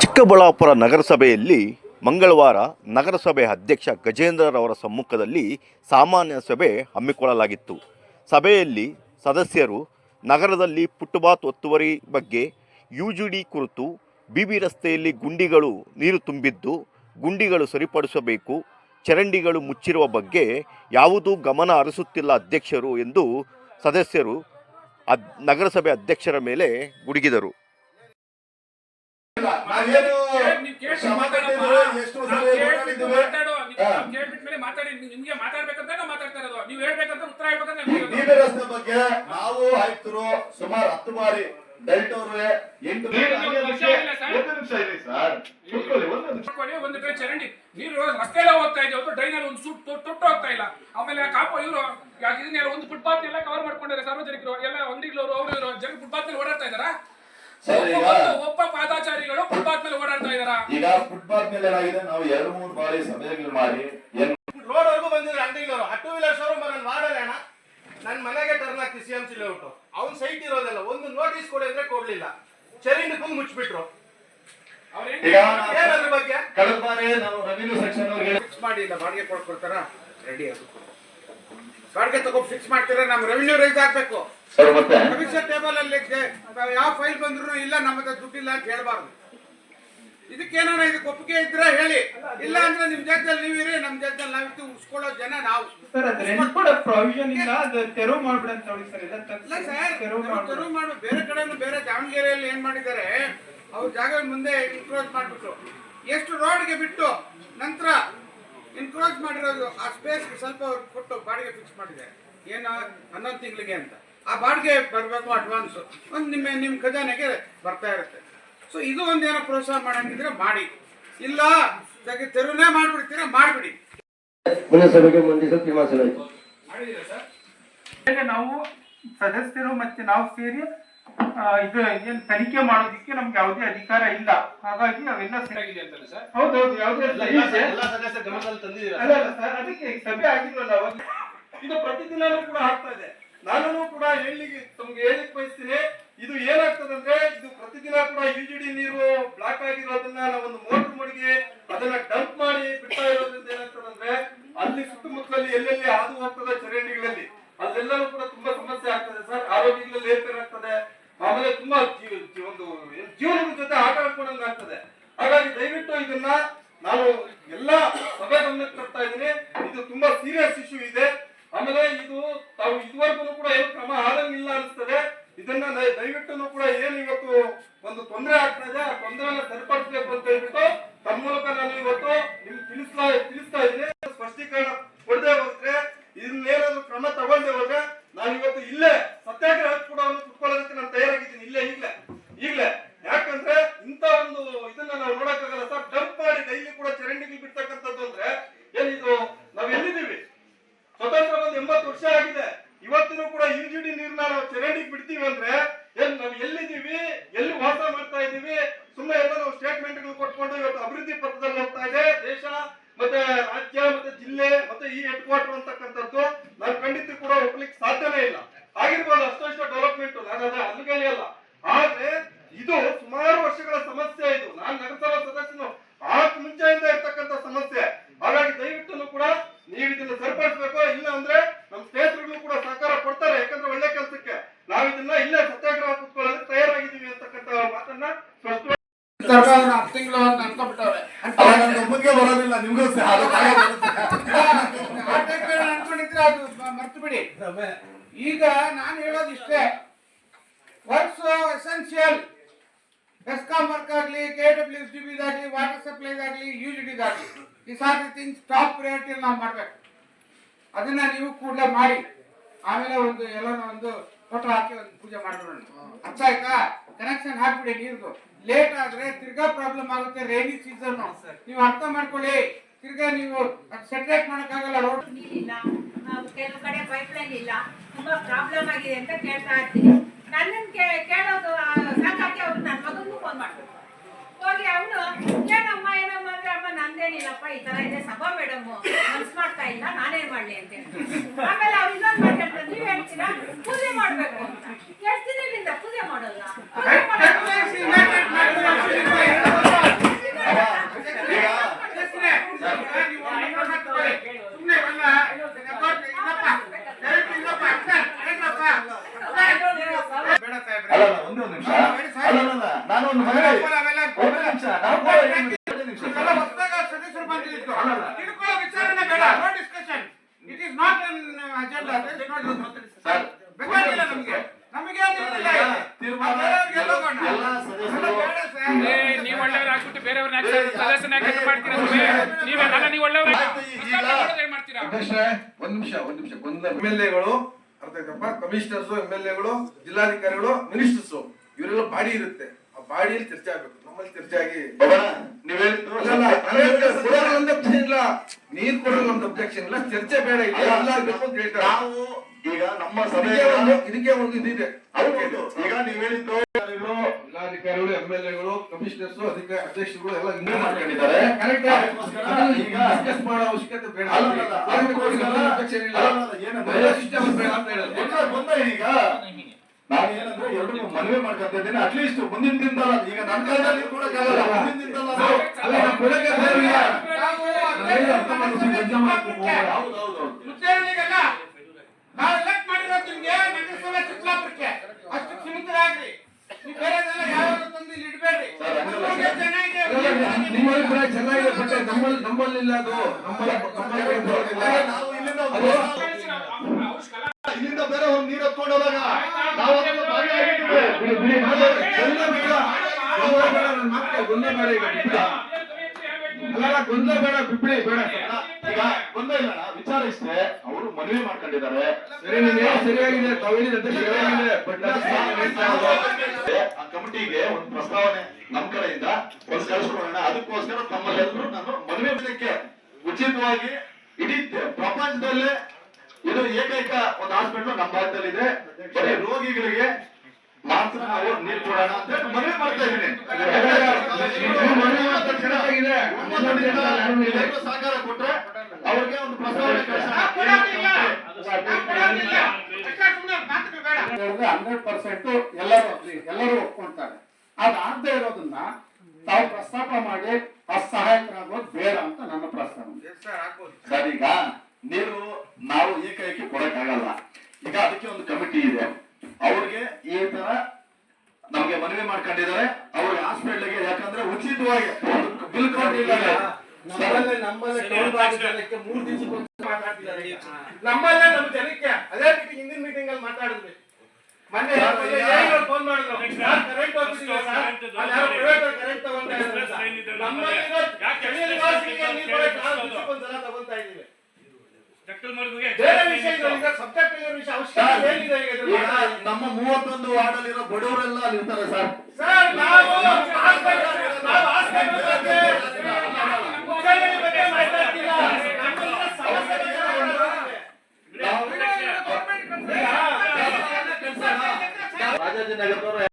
ಚಿಕ್ಕಬಳ್ಳಾಪುರ ನಗರಸಭೆಯಲ್ಲಿ ಮಂಗಳವಾರ ನಗರಸಭೆ ಅಧ್ಯಕ್ಷ ಗಜೇಂದ್ರರವರ ಸಮ್ಮುಖದಲ್ಲಿ ಸಾಮಾನ್ಯ ಸಭೆ ಹಮ್ಮಿಕೊಳ್ಳಲಾಗಿತ್ತು. ಸಭೆಯಲ್ಲಿ ಸದಸ್ಯರು ನಗರದಲ್ಲಿ ಫುಟ್ಪಾತ್ ಒತ್ತುವರಿ ಬಗ್ಗೆ ಯು ಜಿ ಡಿ ಕುರಿತು ಬಿಬಿ ರಸ್ತೆಯಲ್ಲಿ ಗುಂಡಿಗಳು ನೀರು ತುಂಬಿದ್ದು ಗುಂಡಿಗಳು ಸರಿಪಡಿಸಬೇಕು, ಚರಂಡಿಗಳು ಮುಚ್ಚಿರುವ ಬಗ್ಗೆ ಯಾವುದೂ ಗಮನ ಹರಿಸುತ್ತಿಲ್ಲ ಅಧ್ಯಕ್ಷರು ಎಂದು ಸದಸ್ಯರು ಅದ್ ನಗರಸಭೆ ಅಧ್ಯಕ್ಷರ ಮೇಲೆ ಗುಡುಗಿದರು. ಎಷ್ಟು ನಿಮ್ಗೆ ಮಾತಾಡ್ಬೇಕಂತ ನಾವು ಮಾತಾಡ್ತಾ ಇರೋದು. ನೀವ್ ಹೇಳ್ಬೇಕಂತ ಉತ್ತರ ಹೇಳ್ಬೇಕಂತ ನಾವು ರಸ್ತೆ ಬಗ್ಗೆ ನಾವು ಆಯುಕ್ತರು ಸುಮಾರು ಹತ್ತು ಬಾರಿ ದಲಿತ ಅವ್ರೆ ಎಂಟು ಒಂದು ಕಡೆ ಚರಂಡಿ. ನೀರು ರಸ್ತೆಲ್ಲ ಹೋಗ್ತಾ ಇದೆ ಒಂದು ಡೈನಲ್ಲಿ ಒಂದು ಸುಟ್ಟು ತೊಟ್ಟು ಹೋಗ್ತಾ ಇಲ್ಲ. ಆಮೇಲೆ ಕಾಪ ಇವರು ಇದನ್ನೆಲ್ಲ ಒಂದು ಫುಟ್ಪಾತ್ ಎಲ್ಲ ಕವರ್ ಮಾಡ್ಕೊಂಡಿದ್ದಾರೆ ಸಾರ್ವಜನಿಕರು ಎಲ್ಲ ಅಂಗಡಿಗಳವರು ಅವರು ಇವರು ಜನ ಫುಟ್ಪಾತ್ ಓಡಾಡ್ತಾ ಇದಾರಾ ಸರ್, ಈಗ- ಒಬ್ಬ- ಪಾದಾಚಾರಿಗಳು ಫುಟ್ಪಾತ್ ಮೇಲೆ ಓಡಾಡ್ತಾ ಇದಾರ ಈಗ ಫುಟ್ಪಾತ್ ಮೇಲೆ ಏನಾಗಿದೆ? ನಾವು ಎರಡು ಮೂರು ಬಾರಿ ಸಮಯಗಳು ಮಾಡಿ ರೋಡ್ ವರ್ಗೂ ಬಂದಿದ್ರೆ ಅಂಗಡಿಗಳವರು ಆ ಟೂ ವೀಲರ್ ಶೋರೂಮ್ ನಾನು ಮಾಡಲ್ಲ ಅಣ್ಣ. ನನ್ನ ಮನೆಗೆ ಟರ್ನ್ ಆಗ್ತಿ ಸಿ ಎಂ ಸಿ ಲೇಔಟ್ ಅವ್ನ್ ಸೈಟ್ ಇರೋದಲ್ಲ. ಒಂದು ನೋಟಿಸ್ ಕೊಡಿ ಅಂದ್ರೆ ಕೊಡ್ಲಿಲ್ಲ ಚರಿಂದ ಫುಲ್ ಮುಚ್ಚಿಬಿಟ್ರು. ಈಗ ಏನ್ ಅದ್ರ ಬಗ್ಗೆ? ಕಳೆದ ಬಾರಿ ನಾವು ರೆವಿನ್ಯೂ ಸೆಕ್ಷನ್ ಅವ್ರಿಗೆ ಫಿಕ್ಸ್ ಮಾಡಿ ಇಲ್ಲ ಬಾಡಿಗೆ ಕೊಡ್ಕೊಡ್ತಾರ? ರೆಡಿ ಅದು ಬಾಡಿಗೆ ತಗೋ ಫಿಕ್ಸ್ ಮಾಡ್ತೀರಾ ನಮ್ ರೆವಿನ್ಯೂ ರೈಸ್ ಆಗ್ಬೇಕು. ಸರ್ ಮತ್ತೆ? ಭವಿಷ್ಯ ಟೇಬಲ್ ಅಲ್ಲಿ ಯಾವ ಫೈಲ್ ಬಂದ್ರು ಇಲ್ಲ ನಮ್ಮ ಹತ್ರ ದುಡ್ಡಿಲ್ಲ ಅಂತ ಹೇಳ್ಬಾರ್ದು. ಇದಕ್ಕೇನಾರ ಇದಕ್ಕೆ ಒಪ್ಪಿಗೆ ಇದ್ರೆ ಹೇಳಿ. ಇಲ್ಲ ಅಂದ್ರೆ ನಿಮ್ ಜಾಗದಲ್ಲಿ ನೀವಿರಿ ನಮ್ ಜಾಗದಲ್ಲಿ ನಾವಿತ್ತು ಉಳಿಸ್ಕೊಳ್ಳೋ ಜನ ನಾವು. ತೆರವು ಮಾಡ್ಬಿಡ ಅಂತ ಹೇಳಿ ಸರ್. ಎಲ್ಲ ಸರ್ ತೆರವು ಮಾಡ್ಬಿಡು ತೆರವು ಮಾಡು ಬೇರೆ ಕಡೆನೂ ಬೇರೆ ದಾವಣಗೆರೆಯಲ್ಲಿ ಏನ್ ಮಾಡಿದ್ದಾರೆ ಅವ್ರ ಜಾಗ ಮುಂದೆ ಇನ್ಕ್ರೋಚ್ ಮಾಡ್ಬಿಟ್ರು. ಎಷ್ಟು ರೋಡ್ಗೆ ಬಿಟ್ಟು ನಂತರ ಇನ್ಕ್ರೋಚ್ ಮಾಡಿರೋದು ಆ ಸ್ಪೇಸ್ ಸ್ವಲ್ಪ ಅವ್ರು ಕೊಟ್ಟು ಬಾಡಿಗೆ ಫಿಕ್ಸ್ ಮಾಡಿದೆ ಏನು? ಹನ್ನೊಂದು ತಿಂಗಳಿಗೆ ಅಂತ. ಆ ಬಾಡಿಗೆ ಬರಬೇಕು ಅಡ್ವಾನ್ಸ್ ಒಂದು ನಿಮ್ಮ ನಿಮ್ಮ ಖಜಾನೆಗೆ ಬರ್ತಾ ಇರುತ್ತೆ. ಸೊ ಇದು ಒಂದೇನೋ ಪ್ರೋತ್ಸಾಹ ಮಾಡಂಗಿದ್ರೆ ಮಾಡಿ. ಇಲ್ಲ ತೆರವೇ ಮಾಡಿಬಿಡಿ ಮಾಡ್ಬಿಡ್ತೀರಾ ಮಾಡ್ಬಿಡಿ. ಮುಂದಿನ ಸಭೆಗೆ ಮಂಡಿಸಲು ತೀರ್ಮಾನಿಸಲಾಯಿತು ಮಾಡಿದೀರಾ ಸರ್? ಈಗ ನಾವು ಸದಸ್ಯರು ಮತ್ತೆ ನಾವು ಸೇರಿ ಇದು ಏನ್ ತನಿಖೆ ಮಾಡೋದಿಕ್ಕೆ ನಮ್ಗೆ ಯಾವುದೇ ಅಧಿಕಾರ ಇಲ್ಲ. ಹಾಗಾಗಿ ಅವೆಲ್ಲ ಸರಿಯಾಗಿದೆ ಅಂತಾರೆ ಅಂತಲ್ಲ ಸರ್? ಹೌದೌದು ಯಾವುದೇ ಎಲ್ಲ ಸದಸ್ಯರ ಗಮನದಲ್ಲಿ ತಂದಿದ್ದೀರಾ ಅಲ್ಲ ಅಲ್ಲ ಸರ್ ಅದಕ್ಕೆ ಸಭೆ ಆಗಿಲ್ವಲ್ಲ ಅವಾಗ? ಇದು ಪ್ರತಿದಿನನೂ ಕೂಡ ಆಗ್ತಾ ಇದೆ. ನಾನು ಕೂಡ ಹೇಳಲಿಕ್ಕೆ ತಮ್ಗೆ ಹೇಳಿಕ್ ಬಯಸ್ತೀನಿ ಇದು ಏನಾಗ್ತದಂದ್ರೆ ಇದು ಪ್ರತಿದಿನ ಕೂಡ ಯು ಜಿ ಡಿ ನೀರು ಬ್ಲಾಕ್ ಆಗಿರೋದನ್ನ ನಾವೊಂದು ಮೋಟರ್ ಮಡಿಗೆ ಅದನ್ನ ಡಂಪ್ ಮಾಡಿ ಬಿಡ್ತಾ ಇರೋದ್ರಿಂದ ಏನಾಗ್ತದಂದ್ರೆ ಅಲ್ಲಿ ಸುತ್ತಮುತ್ತಲಲ್ಲಿ ಎಲ್ಲೆಲ್ಲಿ ಹಾದು ಹೋಗ್ತದೆ ಚರಂಡಿಗಳಲ್ಲಿ ಅಲ್ಲೆಲ್ಲನೂ ಕೂಡ ತುಂಬಾ ಸಮಸ್ಯೆ ಆಗ್ತದೆ ಸರ್ ಆರೋಗ್ಯಗಳಲ್ಲಿ ಏರ್ಪೇರಾಗ್ತದೆ ಆಮೇಲೆ ತುಂಬಾ ಜೀವ- ಜೀವ- ಒಂದು ಏನ್ ಜೀವನದ ಜೊತೆ ಆಟ ಆಡ್ಕೊಂಡಂಗೆ ಆಗ್ತದೆ ಹಾಗಾಗಿ ದಯವಿಟ್ಟು ಇದನ್ನ ನಾನು ಎಲ್ಲಾ ಸಭೆ ಗಮನಕ್ಕೆ ತರ್ತಾ ಇದ್ದೀನಿ ಇದು ತುಂಬಾ ಸೀರಿಯಸ್ ಇಶ್ಯೂ ಇದೆ ಆಮೇಲೆ ಇದು ತಾವು ಇದುವರೆಗೂ ಕೂಡ ಏನು ಕ್ರಮ ಆದಂಗಿಲ್ಲ ಅನಿಸ್ತದೆ ಇದನ್ನ ದಯ- ದಯವಿಟ್ಟು ಕೂಡ ಏನು ಇವತ್ತು ಒಂದು ತೊಂದರೆ ಆಗ್ತಾ ಇದೆ ಆ ತೊಂದರೆನ ಸರಿಪಡಿಸಬೇಕು ಅಂತ ಹೇಳ್ಬಿಟ್ಟು ತಮ್ಮ ಮೂಲಕ ನಾನು ಇವತ್ತು ನಿಮ್ಗೆ ತಿಳಿಸ್ತಾ ತಿಳಿಸ್ತಾ ಇದ್ದೀನಿ ಸ್ಪಷ್ಟೀಕರಣ ಕೊಡದೆ ಹೋದ್ರೆ ಇದನ್ನೇನಾದ್ರೂ ಕ್ರಮ ತಗೊಂಡೆ ಹೋದ್ರೆ ನಾನು ಇವತ್ತು ಇಲ್ಲೇ ಸತ್ಯಾಗ್ರಹ ಕೂಡ ಕುತ್ಕೊಳ್ಳೋದಕ್ಕೆ ನಾನು ತಯಾರಾಗಿದ್ದೀನಿ ಇಲ್ಲೇ ಈಗಲೇ ಈಗಲೇ ಯಾಕಂದ್ರೆ ಇಂಥ ಒಂದು ಇದನ್ನ ನಾವು ನೋಡಕ್ಕಾಗಲ್ಲ ಸರ್ ಡಂಪ್ ಮಾಡಿ ಡೈಲಿ ಕೂಡ ಚರಂಡಿಗೆ ಬಿಡ್ತಕ್ಕಂಥದ್ದು ಅಂದ್ರೆ ಏನಿದು ನಾವ್ ಎಲ್ಲಿದ್ದೀವಿ ಸ್ವತಂತ್ರ ಬಂದು ಎಂಬತ್ತು ವರ್ಷ ಆಗಿದೆ ಇವತ್ತಿನೂ ಕೂಡ ಯು ಜಿ ಡಿ ನೀರ್ನ ನಾವು ಚರಂಡಿಗೆ ಬಿಡ್ತೀವಿ ಅಂದ್ರೆ ಏನ್ ನಾವು ಎಲ್ಲಿದ್ದೀವಿ ಎಲ್ಲಿ ವಾಸ ಮಾಡ್ತಾ ಇದ್ದೀವಿ ಸುಮ್ಮನೆ ಎಲ್ಲ ನಾವು ಸ್ಟೇಟ್ಮೆಂಟ್ಗಳು ಕೊಟ್ಕೊಂಡು ಇವತ್ತು ಅಭಿವೃದ್ಧಿ ಪಥದಲ್ಲಿ ಹೋಗ್ತಾ ಇದೆ. ದೇಶ ಮತ್ತೆ ರಾಜ್ಯ ಮತ್ತೆ ಜಿಲ್ಲೆ ಮತ್ತೆ ಈ ಹೆಡ್ ಕ್ವಾರ್ಟರ್ ಅಂತಕ್ಕಂಥದ್ದು ನಾನು ಖಂಡಿತ ಕೂಡ ಹೋಗ್ಲಿಕ್ಕೆ ಸಾಧ್ಯವೇ ಇಲ್ಲ. ಆಗಿರ್ಬೋದು ಅಷ್ಟಷ್ಟು ಡೆವಲಪ್ಮೆಂಟ್ ನಾನು ಅದ ಅಲ್ಲ. ಆದ್ರೆ ಇದು ಸುಮಾರು ವರ್ಷಗಳ ಸಮಸ್ಯೆ ಇದು. ನಾನು ನಗರಸಭಾ ಸದಸ್ಯನು ಆಕ್ ಮುಂಚೆಯಿಂದ ಇರ್ತಕ್ಕಂಥ ಸಮಸ್ಯೆ ಹಾಗಾಗಿ ದಯವಿಟ್ಟು ಕೂಡ ನೀವು ಇದನ್ನ ಸರಿಪಡಿಸಬೇಕು ಇಲ್ಲ ಅಂದ್ರೆ ನಮ್ಮ ಸ್ನೇಹಿತರುಗಳು ಕೂಡ ಸಹಕಾರ ಕೊಡ್ತಾರೆ ಯಾಕಂದ್ರೆ ಒಳ್ಳೆ ಕೆಲಸಕ್ಕೆ ನಾವು ಇದನ್ನ ಇಲ್ಲೇ ಸತ್ಯಾಗ್ರಹ ಕುತ್ಕೊಳ್ಳೋದಕ್ಕೆ ತಯಾರಾಗಿದ್ದೀವಿ ಅಂತಕ್ಕಂಥ ಮಾತನ್ನ ಸ್ಪಷ್ಟವಾಗಿ ಹತ್ತು ತಿಂಗಳು ಅಂತ ಅನ್ಕೊಂಡ್ಬಿಟ್ಟವ್ರೆ ಅವಾಗ ನಮ್ಗೆ ಒಬ್ಬನಿಗೆ ಬರೋದಿಲ್ಲ ನಿಮ್ಗೂ ಸಹ ಅದು ಕಾಯ ಬರುತ್ತೆ. ಅನ್ಕೊಂಡಿದ್ರೆ ಅದು ಮರ್ತು ಬಿಡಿ. ಈಗ ನಾನು ಹೇಳೋದು ಇಷ್ಟೇ. ವರ್ಕ್ಸ್ ಎಸೆನ್ಷಿಯಲ್ ಬೆಸ್ಕಾಂ ವರ್ಕ್ ಆಗಲಿ ಕೆ ಡಬ್ಲ್ಯೂ ಎಸ್ ಡಿ ಬಿದಾಗಲಿ ವಾಟರ್ ಸಪ್ಲೈ ಯು ಜಿ ಡಿದಾಗಲಿ ಈ ಸಾರಿ ಥಿಂಗ್ಸ್ ಟಾಪ್ ಪ್ರಯಾರಿಟಿ ನಾವು ಮಾಡಬೇಕು. ಅದನ್ನ ನೀವು ಕೂಡಲೇ ಮಾಡಿ. ಆಮೇಲೆ ಒಂದು ಎಲ್ಲನೂ ಒಂದು ಫೋಟೋ ಹಾಕಿ ಒಂದು ಪೂಜೆ ಮಾಡಿಬಿಡೋಣ. ಅರ್ಥ ಆಯ್ತಾ? ಕನೆಕ್ಷನ್ ಹಾಕ್ಬಿಡಿ ನೀರ್ದು. ಲೇಟ್ ಆದ್ರೆ ತಿರ್ಗಾ ಪ್ರಾಬ್ಲಮ್ ಆಗುತ್ತೆ ರೈನಿ ಸೀಸನ್ ನೀವು ಅರ್ಥ ಮಾಡ್ಕೊಳ್ಳಿ. ತಿರ್ಗಾ ನೀವು ಸೆಟ್ರೇಟ್ ಮಾಡೋಕ್ಕಾಗಲ್ಲ ರೋಡ್ ಇಲ್ಲ ಕೆಲವು ಕಡೆ ಪೈಪ್ ಲೈನ್ ಇಲ್ಲ. ತುಂಬಾ ಪ್ರಾಬ್ಲಮ್ ಆಗಿದೆ ಅಂತ ಕೇಳ್ತಾ ಇರ್ತೀನಿ. ನನ್ನನ್ನು ಕೇಳೋದು ಸಾಕಾಗಿ ಅವ್ರು ನನ್ನ ಮಗನಿಗೂ ಫೋನ್ ಮಾಡ್ಬೇಕು ಹೋಗಿ ಅವನು ಏನಮ್ಮ ಏನಮ್ಮ ಅಂದ್ರೆ ಅಮ್ಮ ನಂದೇನಿಲ್ಲಪ್ಪ ಈ ತರ ಇದೆ. ಸಭಾ ಮೇಡಮ್ ಮನ್ಸ್ ಮಾಡ್ತಾ ಇಲ್ಲ ನಾನೇ ಮಾಡ್ಲಿ ಅಂತ ಆಮೇಲೆ ಅವ್ರು ಇನ್ನೊಂದು ಮಾತು ಹೇಳ್ತಾರೆ ನೀವ್ ಹೇಳ್ತೀರಾ? ಪೂಜೆ ಮಾಡ್ಬೇಕು ಅಂತ. ಎಷ್ಟು ದಿನದಿಂದ ಪೂಜೆ ಮಾಡೋಲ್ಲ ಪೂಜೆ ಮಾಡೋದು? ಮಾಡಿದ್ರೆ ಅವೆಲ್ಲ ಒಂದು ನಿಮಿಷ, ನಾವು ಕೂಡ ಎರಡು ನಿಮಿಷ, ಎರಡು ನಿಮಿಷ. ಇವೆಲ್ಲ ಹೊಸ್ದಾಗಿ ಸದಸ್ಯರು ಬಂದಿದ್ದು ತಿಳ್ಕೊಳ್ಳೋ ವಿಚಾರನೆ ಬೇಡ no discussion it is not an agenda sir, ಬೇಕಾಗಿಲ್ಲ ನಮಗೆ ನಮಗೆ ಏನಿಲ್ಲ ತೀರ್ಮಾನ ಬೇರೆಯವ್ರಿಗೆಲ್ಲ ಹೋಗೋಣ. ಎಲ್ಲ ಸದಸ್ಯರು ಬೇಡ ಸರ್. ಏ, ನೀವ್ ಒಳ್ಳೆಯವ್ರು ಆಗ್ಬಿಟ್ಟು ಬೇರೆಯವ್ರನ್ನ ಯಾಕೆ ಸದಸ್ಯನ ಯಾಕೆ ಮಾಡ್ತೀರಾ ಸ್ವಾಮಿ? ನೀವೆಲ್ಲ ನೀವು ಒಳ್ಳೆಯವ್ರು ಆಯ್ತು, ಈಗ- ಏನ್ ಮಾಡ್ತೀರಾ ಅಧ್ಯಕ್ಷರೇ ಒಂದ್ ನಿಮಿಷ ಒಂದ್ ನಿಮಿಷ ಗೊಂದಲ ಎಂ ಎಲ್ ಎಗಳು ಅರ್ಥ ಆಯ್ತಪ್ಪ? ಕಮಿಷನರ್ಸ್ ಎಂ ಎಲ್ ಎಗಳು ಜಿಲ್ಲಾಧಿಕಾರಿಗಳು ಮಿನಿಸ್ಟರ್ಸ್ ಇವರೆಲ್ಲ ಬಾಡಿ ಇರುತ್ತೆ. ಆ ಬಾಡಿಯಲ್ಲಿ ಚರ್ಚೆ ಆಗ್ಬೇಕು. ನಮ್ಮಲ್ಲಿ ಚರ್ಚೆ ಆಗಿ ಇಲ್ಲ. ನೀರ್ ಕೊಡೋದು ಒಂದು ಅಬ್ಜೆಕ್ಷನ್ ಇಲ್ಲ. ಚರ್ಚೆ ಬೇಡ ಇಲ್ಲ. ನಾವು ಈಗ ನಮ್ಮ ಸಭೆ ಇದಕ್ಕೆ ಒಂದು ಇದಕ್ಕೆ ಒಂದು ಇದಿದೆ. ಈಗ ನೀವ್ ಹೇಳಿದ್ದು ಜಿಲ್ಲಾಧಿಕಾರಿಗಳು ಎಂ ಎಲ್ ಎಗಳು ಕಮಿಷನರ್ಸ್ ಅಧಿಕ ಅಧ್ಯಕ್ಷರುಗಳು ಎಲ್ಲ ಹಿಂಗೆ ಮಾಡ್ಕೊಂಡಿದ್ದಾರೆ. ಮಾಡೋ ಅವಶ್ಯಕತೆ ಬೇಡ. ಏನಂದ್ರೆ- ಬೇಡ ಅಂತ ಹೇಳೋದು. ಈಗ ನಾನೇನಂದ್ರೆ ಎರಡು ಮನವಿ ಮಾಡ್ಕೊತಾ ಇದ್ದೇನೆ. ಅಟ್ಲೀಸ್ಟ್ ಮುಂದಿನ ದಿನದಲ್ಲ ಈಗ ನನ್ನ ಕಾಲದಲ್ಲಿ ಕೂಡ ಮುಂದಿನ ದಿನದಲ್ಲ ಅಲ್ಲ ಕೊಡಕ್ಕೆ. ನಾವು ನಾವೇನು ಅರ್ಥ ಮಾಡ್ಕೊಂಡು ಯೋಚನೆ ಮಾಡಕ್ಕೆ ಹೋಗಲ್ಲ. ಹೌದು ಹೌದು ಹೌದು ಮುದ್ದೇಳಿಗಲ್ಲ ನಾವು ಎಲೆಕ್ಟ್ ಮಾಡಿರೋದು ನಿಮ್ಗೆ ನಗರಸಭೆ ಚಿಕ್ಕಲಾಪುರಕ್ಕೆ ಅಷ್ಟು ಸೀಮಿತರಾಗ್ರಿ ನೀವು ಬೇರೆದೆಲ್ಲ ಯಾವ್ಯಾವ ತಂದು ಇಲ್ಲಿ ಇಡಬೇಡ್ರಿ ಸರ್, ಹಂಗಲ್ಲ ನಿಮಗೆ ಸರ್. ಜನ ಇದೆ ಅಲ್ಲ, ಅಲ್ಲ, ನಿಮ್ಮ ಕೂಡ ಚೆನ್ನಾಗಿದೆ ಬಟ್ ನಮ್ಮಲ್ಲಿ ನಮ್ಮಲ್ಲಿಲ್ಲ ಅದು. ನಮ್ಮಲ್ಲಿ ನಮ್ಮಲ್ಲಿ ಇಲ್ಲಿಂದ ಬೇರೆ ಒಂದು ನೀರು ಹತ್ಕೊಂಡು ಹೋದಾಗ ನಾವು. ಗೊಂದಲ ಬೇಡ. ಗೊಂದಲ ಬೇಡ, ಗೊಂದಲ ಬೇಡ. ಈಗ ಒಂದೇ ಇಲ್ಲ ವಿಚಾರ ಇಷ್ಟೇ. ಅವರು ಮದುವೆ ಮಾಡ್ಕೊಂಡಿದ್ದಾರೆ. ಸರಿ ನೀನು ಸರಿಯಾಗಿದೆ. ತಾವು ಹೇಳಿದಂತೆ ಸರಿಯಾಗಿದೆ. ಬಟ್ ಆ ಕಮಿಟಿಗೆ ಒಂದು ಪ್ರಸ್ತಾವನೆ ನಮ್ಮ ಕಡೆಯಿಂದ ಒಂದು ಕಳಿಸ್ಕೊಳ್ಳೋಣ ಅದಕ್ಕೋಸ್ಕರ ತಮ್ಮಲ್ಲೆಲ್ಲರೂ ನಾನು ಮದುವೆ ಮಾಡಲಿಕ್ಕೆ ಉಚಿತವಾಗಿ ಇಡೀ ಪ್ರಪಂಚದಲ್ಲೇ ಇದು ಏಕೈಕ ಒಂದು ಹಾಸ್ಪಿಟಲ್ ನಮ್ಮ ಭಾಗದಲ್ಲಿ ಇದೆ. ಬರೀ ರೋಗಿಗಳಿಗೆ ಮಾತ್ರ ನಾವು ನೀರು ಕೊಡೋಣ ಅಂತ ಮನವಿ ಮಾಡ್ತಾ ಇದ್ದೀನಿ. ಸಹಕಾರ ಕೊಟ್ರೆ ಅವ್ರಿಗೆ ಒಂದು ಪ್ರಸ್ತಾವನೆ ಕಳಿಸೋಣ ನಾವು ಕೊಡೋದಿಲ್ಲ ನಾವು ಕೊಡೋದಿಲ್ಲ ಅಷ್ಟೇ ಸುಮ್ಮನೆ ಮಾತುಗಳು ಬೇಡ ಹೇಳಿದ್ರೆ ಹಂಡ್ರೆಡ್ ಪರ್ಸೆಂಟ್ ಎಲ್ಲರೂ ಎಲ್ಲರೂ ಒಪ್ಕೊಂತಾರೆ ಅದಾಗದೇ ಇರೋದನ್ನ ತಾವು ಪ್ರಸ್ತಾಪ ಮಾಡಿ ಅಸಹಾಯಕರಾಗೋದು ಬೇಡ ಅಂತ ನನ್ನ ಪ್ರಸ್ತಾವ ಸರ್ ಈಗ ನೀರು ಏಕೈಕಿ ಕೊಡಕ್ಕಾಗಲ್ಲ. ಈಗ ಅದಕ್ಕೆ ಒಂದು ಕಮಿಟಿ ಇದೆ. ಅವ್ರಿಗೆ ಈ ತರ ನಮ್ಗೆ ಮನವಿ ಮಾಡ್ಕೊಂಡಿದ್ದಾರೆ. ಅವ್ರಿಗೆ ಹಾಸ್ಪಿಟ್ಲಿಗೆ ಯಾಕಂದ್ರೆ ಉಚಿತವಾಗಿ ಬಿಲ್ ಕೊಟ್ಟಿಲ್ಲ ಮೂರು ಮಾತಾಡ್ತಿದ್ದಾರೆ. ನಮ್ಮಲ್ಲೇ ನಮ್ಮ ಜನಕ್ಕೆ ಅದೇ ರೀತಿ ಹಿಂದಿನ ಮೀಟಿಂಗ್ ಅಲ್ಲಿ ಮಾತಾಡಿದ್ವಿ. ಮೊನ್ನೆ ಫೋನ್ ಮಾಡಿದ್ರು ಕರೆಂಟ್ ಹೋಗ್ತಿದ್ದೀವಿ ಸರ್ ಅಲ್ಲಿ ಯಾರೋ ಪ್ರೈವೇಟ್ ಕರೆಂಟ್ ತಗೊಂತಾ ಇದ್ದಾರೆ ಅಂತ. ನಮ್ಮಲ್ಲಿರೋ ಸ್ಥಳೀಯ ನಿವಾಸಿಗಳಿಗೆ ನೀರು ಕೊಡಕ್ಕೆ ನಾವು ದಿವ್ಸಕ್ಕೊಂದ್ಸಲ ತಗೊಂತಾ ಇದೀವಿ ಬೇರೆ ವಿಷಯ ಇಲ್ಲ ಈಗ ಸಬ್ಜೆಕ್ಟ್ ಇರೋ ವಿಷಯ ಅವಶ್ಯಕತೆ ಏನಿದೆ ಈಗ ಇದ್ರ ಈಗ ಬಗ್ಗೆ? ನಮ್ಮ ಮೂವತ್ತೊಂದು ವಾರ್ಡಲ್ಲಿರೋ ಬಡವರೆಲ್ಲ ಇರ್ತಾರೆ ಸರ್ ಸರ್ ನಾವು ಹಾಸ್ಪಿಟಲ್ ನಾವು ಹಾಸ್ಪಿಟಲ್ ಬಗ್ಗೆ ಮುಖ್ಯಮಂತ್ರಿ ಬಗ್ಗೆ ಮಾತಾಡ್ತಿಲ್ಲ ನಮ್ಮಲ್ಲಿರೋ ಸಮಸ್ಯೆ ಬಗ್ಗೆ ಮಾತಾಡ್ತಿಲ್ಲ. ರಾಜಾಜಿನಗರದವರು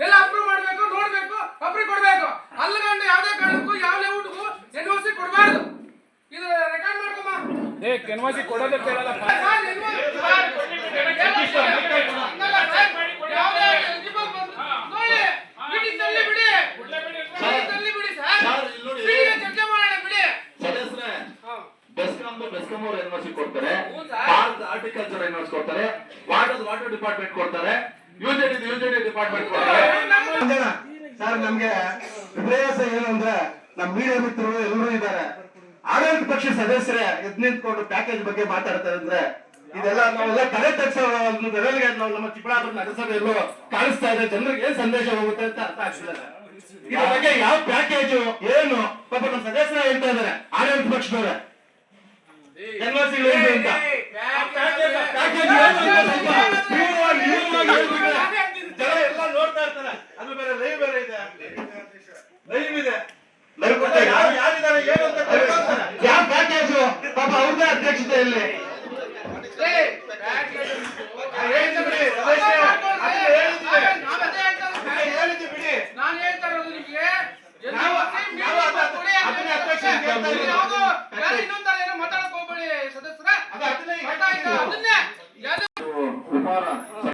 ಎಲ್ಲ ಅಪ್ರೂವ್ ಮಾಡ್ಬೇಕು ನೋಡ್ಬೇಕು ಅಪ್ರೂವ್ ಕೊಡ್ಬೇಕು ಅಲ್ಲಗಂಡು ಯಾವ್ದೇ ಕಾರಣಕ್ಕೂ ಯಾವ ಲೇಔಟ್ಗೂ ಎನ್ ಓ ಸಿ ಕೊಡಬಾರ್ದು ಇದು ರೆಕಾರ್ಡ್ ಮಾಡ್ಕೊಮ್ಮ ಏ ಕೆನ್ವಾಸಿ ಕೊಡೋದಕ್ಕೆ ಹೇಳಲ್ಲಪ್ಪ ಸರ್, NOC ಸರ್, ಹಂಗಲ್ಲ ಸರ್, ಯಾವ್ದೇ eligible ಬಂದು- ನೋಡಿ, meeting ತಳ್ಳಿ ಬಿಡಿ. meeting ತಳ್ಳಿ ಬಿಡಿ ಸರ್. ಸರ್, ಇಲ್ಲಿ ನೋಡಿ. meeting ಗೆ ಚರ್ಚೆ ಮಾಡೋಣ ಬಿಡಿ. ಸದಸ್ಯರೇ ಬೆಸ್ಕಾಂ ಬೆಸ್ಕಾಂ ಅವರು ಯೂನಿವರ್ಸಿಟಿ ಕೊಡ್ತಾರೆ ಹ್ಞೂ ಸರ್. ಭಾರತ ಹಾರ್ಟಿಕಲ್ಚರ್ ಯೂನಿವರ್ಸಿಟಿ ಕೊಡ್ತಾರೆ ವಾಟರ್ ವಾಟರ್ ಡಿಪಾರ್ಟ್ಮೆಂಟ್ ಕೊಡ್ತಾರೆ ಯುಜೆಡಿ ಯುಜೆಡಿ ಡಿಪಾರ್ಟ್ಮೆಂಟ್ ಕೊಡ್ತಾರೆ ಸರ್, ನಮ್ಗೆ ವಿಪರ್ಯಾಸ ಏನು ಅಂದ್ರೆ ನಮ್ಮ ಮೀಡಿಯಾ ಮಿತ್ರರು ಎಲ್ಲರೂ ಇದ್ದಾರೆ. ಆಡಳಿತ ಪಕ್ಷ ಸದಸ್ಯರೇ ಎದ್ ನಿಂತ್ಕೊಂಡು ಪ್ಯಾಕೇಜ್ ಬಗ್ಗೆ ಮಾತಾಡ್ತಾರೆ ಅಂದ್ರೆ ಇದೆಲ್ಲ ನಾವೆಲ್ಲ ಒಂದು ಲೆವೆಲ್ಗೆ ನಾವು ನಮ್ಮ ಚಿಕ್ಕಬಳ್ಳಾಪುರ ನಗರಸಭೆಯಲ್ಲೂ ಕಾಣಿಸ್ತಾ ಇದೆ. ಜನರಿಗೆ ಏನ್ ಸಂದೇಶ ಹೋಗುತ್ತೆ ಅಂತ ಅರ್ಥ ಆಗ್ತಿಲ್ಲ. ಇದ್ರ ಬಗ್ಗೆ ಯಾವ ಪ್ಯಾಕೇಜು ಏನು? ಪಾಪ ನಮ್ಮ ಸದಸ್ಯರ ಹೇಳ್ತಾ ಇದಾರೆ ಆಡಳಿತ ಪಕ್ಷದವ್ರೆ. ಏನು ಅಂತ? ಪ್ಯಾಕೇಜ್ ಏನು ಅಂತ ಸ್ವಲ್ಪ ವಿವರವಾಗಿ ವಿವರವಾಗಿ ಹೇಳ್ಬಿಟ್ರೆ ಜನ ಎಲ್ಲ ನೋಡ್ತಾ ಇರ್ತಾರೆ ಅದು ಬೇರೆ ಇದೆ. ಲೈವ್ ಇದೆ ಲೈವ್ ಯಾರಿದ್ದಾರೆ? ಏನು ಅಂತ ಪಾಪ ಅವ್ರದೇ ಅಧ್ಯಕ್ಷತೆಯಲ್ಲಿ ಹೇಳಿದ್ದು